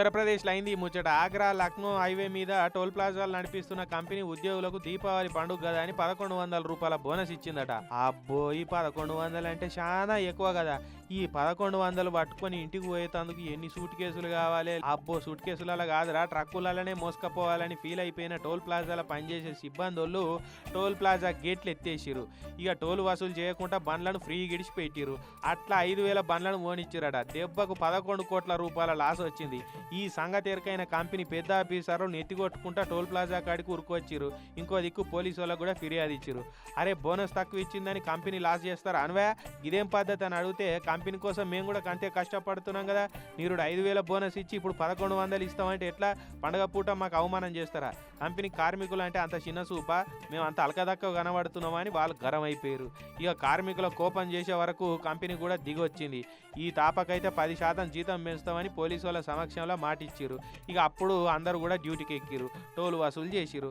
ఉత్తరప్రదేశ్లో అయింది ఈ ముచ్చట. ఆగ్రా లక్నో హైవే మీద టోల్ ప్లాజాలు నడిపిస్తున్న కంపెనీ ఉద్యోగులకు దీపావళి పండుగ కదా అని పదకొండు వందల రూపాయల బోనస్ ఇచ్చిందట. అబ్బో ఈ పదకొండు వందలు అంటే చాలా ఎక్కువ కదా. ఈ పదకొండు వందలు పట్టుకొని ఇంటికి పోయేటందుకు ఎన్ని సూట్ కేసులు కావాలి? అబ్బో సూట్ కేసులలో కాదురా. ట్రక్కులలోనే మోసుకపోవాలని ఫీల్ అయిపోయిన టోల్ ప్లాజాలో పనిచేసే సిబ్బందులు టోల్ ప్లాజా గేట్లు ఎత్తేసిరు ఇక టోల్ వసూలు చేయకుండా బండ్లను ఫ్రీ గిడిచి పెట్టిరు అట్లా ఐదు వేల బండ్లను ఓనిచ్చిరట దెబ్బకు పదకొండు కోట్ల రూపాయల లాస్ వచ్చింది. ఈ సంగతి ఎరకైన కంపెనీ పెద్ద ఆఫీసర్లు నెత్తికొట్టుకుంటా టోల్ ప్లాజా కాడికి ఉరుకొచ్చిరు ఇంకో దిక్కు పోలీసు వాళ్ళకు కూడా ఫిర్యాదు ఇచ్చిరు అరే బోనస్ తక్కువ ఇచ్చిందని కంపెనీ లాస్ చేస్తారు అనవా ఇదేం పద్ధతి అని అడిగితే కంపెనీ కోసం మేము కూడా అంతే కష్టపడుతున్నాం కదా. మీరు ఐదు వేల బోనస్ ఇచ్చి ఇప్పుడు పదకొండు వందలు ఇస్తామంటే ఎట్లా? పండగ పూట మాకు అవమానం చేస్తారా? కంపెనీ కార్మికులు అంటే అంత చిన్న సూప? మేము అంత అలకదక్క కనబడుతున్నామని వాళ్ళు గరం అయిపోయారు ఇక కార్మికుల కోపం చేసే వరకు కంపెనీ కూడా దిగొచ్చింది. ఈ తాపకైతే పది శాతం జీతం పెంచుతామని పోలీసు వాళ్ళ సమక్షంలో మాటిచ్చిరు. ఇక అప్పుడు అందరూ కూడా డ్యూటీకి ఎక్కిరు టోల్ వసూలు చేసిరు